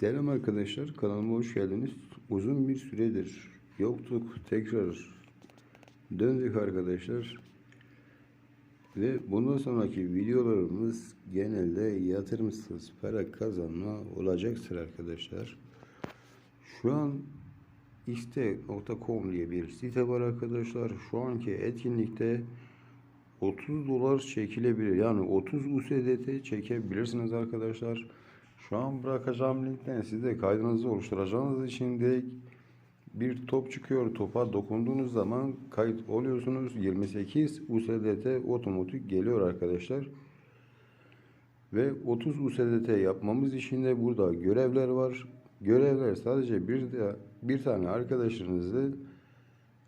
Selam arkadaşlar, kanalıma hoş geldiniz. Uzun bir süredir yoktuk, tekrar döndük arkadaşlar. Ve bundan sonraki videolarımız genelde yatırımsız para kazanma olacaktır arkadaşlar. Şu an iste.com diye bir site var arkadaşlar. Şu anki etkinlikte 30 dolar çekilebilir. Yani 30 USDT çekebilirsiniz arkadaşlar. Şu an bırakacağım linkten size kaydınızı oluşturacağınız için direkt bir top çıkıyor. Topa dokunduğunuz zaman kayıt oluyorsunuz. 28 USDT otomatik geliyor arkadaşlar. Ve 30 USDT yapmamız için de burada görevler var. Görevler sadece bir de bir tane arkadaşınızı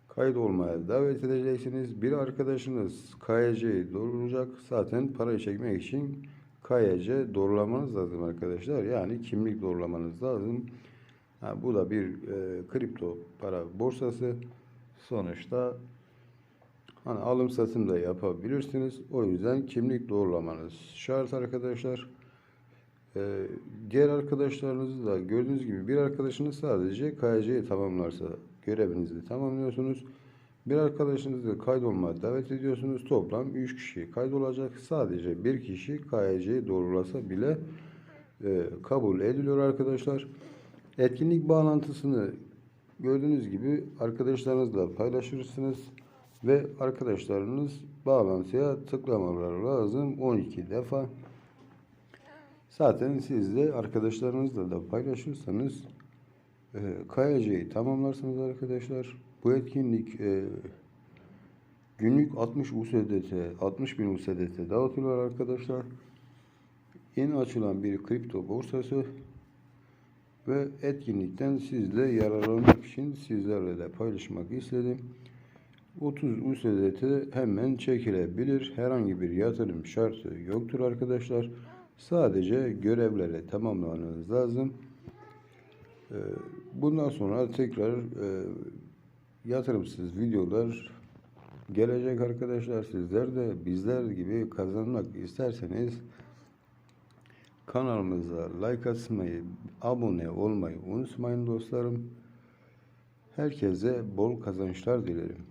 kayıt olmaya davet edeceksiniz. Bir arkadaşınız KYC'yi dolduracak. Zaten parayı çekmek için KYC doğrulamanız lazım arkadaşlar. Yani kimlik doğrulamanız lazım. Ha, bu da bir e, kripto para borsası. Sonuçta hani alım satım da yapabilirsiniz. O yüzden kimlik doğrulamanız şart arkadaşlar. Ee, diğer arkadaşlarınızı da gördüğünüz gibi bir arkadaşınız sadece KYC'yi tamamlarsa görevinizi tamamlıyorsunuz. Bir arkadaşınızı kaydolmaya davet ediyorsunuz. Toplam 3 kişi kaydolacak. Sadece bir kişi KYC'yi doğrulasa bile e, kabul ediliyor arkadaşlar. Etkinlik bağlantısını gördüğünüz gibi arkadaşlarınızla paylaşırsınız ve arkadaşlarınız bağlantıya tıklamaları lazım 12 defa. Zaten siz de arkadaşlarınızla da paylaşırsanız e, KYC'yi tamamlarsınız arkadaşlar. Bu etkinlik e, günlük 60 USDT, 60 bin USDT dağıtıyorlar arkadaşlar. Yeni açılan bir kripto borsası ve etkinlikten sizle yararlanmak için sizlerle de paylaşmak istedim. 30 USDT hemen çekilebilir. Herhangi bir yatırım şartı yoktur arkadaşlar. Sadece görevleri tamamlamanız lazım. Ee, Bundan sonra tekrar e, yatırımsız videolar gelecek arkadaşlar. Sizler de bizler gibi kazanmak isterseniz kanalımıza like atmayı, abone olmayı unutmayın dostlarım. Herkese bol kazançlar dilerim.